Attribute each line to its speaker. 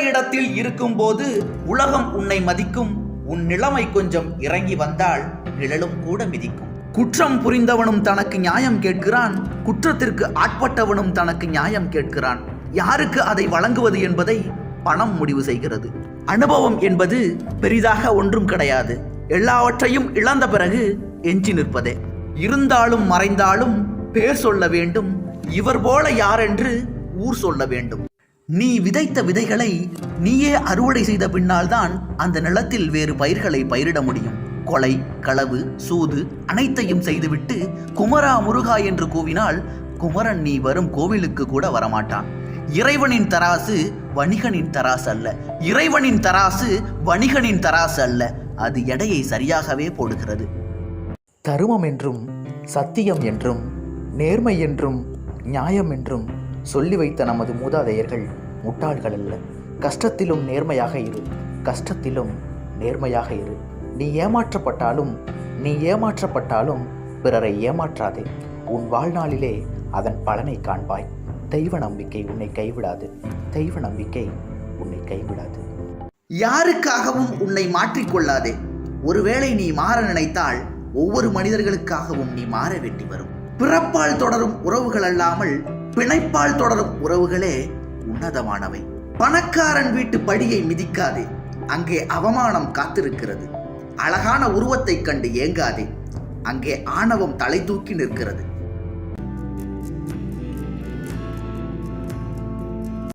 Speaker 1: இடத்தில் இருக்கும்போது உலகம் உன்னை மதிக்கும். உன் நிலைமை கொஞ்சம் இறங்கி வந்தால் நிழலும் கூட மிதிக்கும். குற்றம் புரிந்தவனும் தனக்கு நியாயம் கேட்கிறான். குற்றத்திற்கு ஆட்பட்டவனும் தனக்கு நியாயம் கேட்கிறான். யாருக்கு அதை வழங்குவது என்பதை பணம் முடிவு செய்கிறது. அனுபவம் என்பது பெரிதாக ஒன்றும் கிடையாது. எல்லாவற்றையும் இழந்த பிறகு எஞ்சி நிற்பதே. இருந்தாலும் மறைந்தாலும் பேர் சொல்ல வேண்டும். இவர் போல யாரென்று ஊர் சொல்ல வேண்டும். நீ விதைத்த விதைகளை நீயே அறுவடை செய்த பின்னால்தான் அந்த நிலத்தில் வேறு பயிர்களை பயிரிட முடியும். கொலை களவு சூது அனைத்தையும் செய்துவிட்டு குமரா முருகா என்று கூவினால் குமரன் நீ வரும் கோவிலுக்கு கூட வரமாட்டான். இறைவனின் தராசு வணிகனின் தராசு அல்ல. இறைவனின் தராசு வணிகனின் தராசு அல்ல. அது எடையை சரியாகவே போடுகிறது.
Speaker 2: தருமம் என்றும் சத்தியம் என்றும் நேர்மை என்றும் நியாயம் என்றும் சொல்லி வைத்த நமது மூதாதையர்கள் முட்டாள்கள் அல்ல. கஷ்டத்திலும் நேர்மையாக இரு. கஷ்டத்திலும் நேர்மையாக இரு. நீ ஏமாற்றப்பட்டாலும் நீ ஏமாற்றப்பட்டாலும் பிறரை ஏமாற்றாதே. உன் வாழ்நாளிலே அதன் பலனை காண்பாய். தெய்வ நம்பிக்கை உன்னை கைவிடாது. தெய்வ நம்பிக்கை உன்னை கைவிடாது.
Speaker 1: யாருக்காகவும் உன்னை மாற்றிக்கொள்ளாதே ஒருவேளை நீ மாற நினைத்தால் ஒவ்வொரு மனிதர்களுக்காகவும் நீ மாற வேண்டி வரும். பிறப்பால் தொடரும் உறவுகள் அல்லாமல் பிணைப்பால் தொடரும் உறவுகளே உன்னதமானவை. பணக்காரன் வீட்டு படியை மிதிக்காதே. அங்கே அவமானம் காத்திருக்கிறது. அழகான உருவத்தைக் கண்டு ஏங்காதே. அங்கே ஆணவம் தலை தூக்கி நிற்கிறது.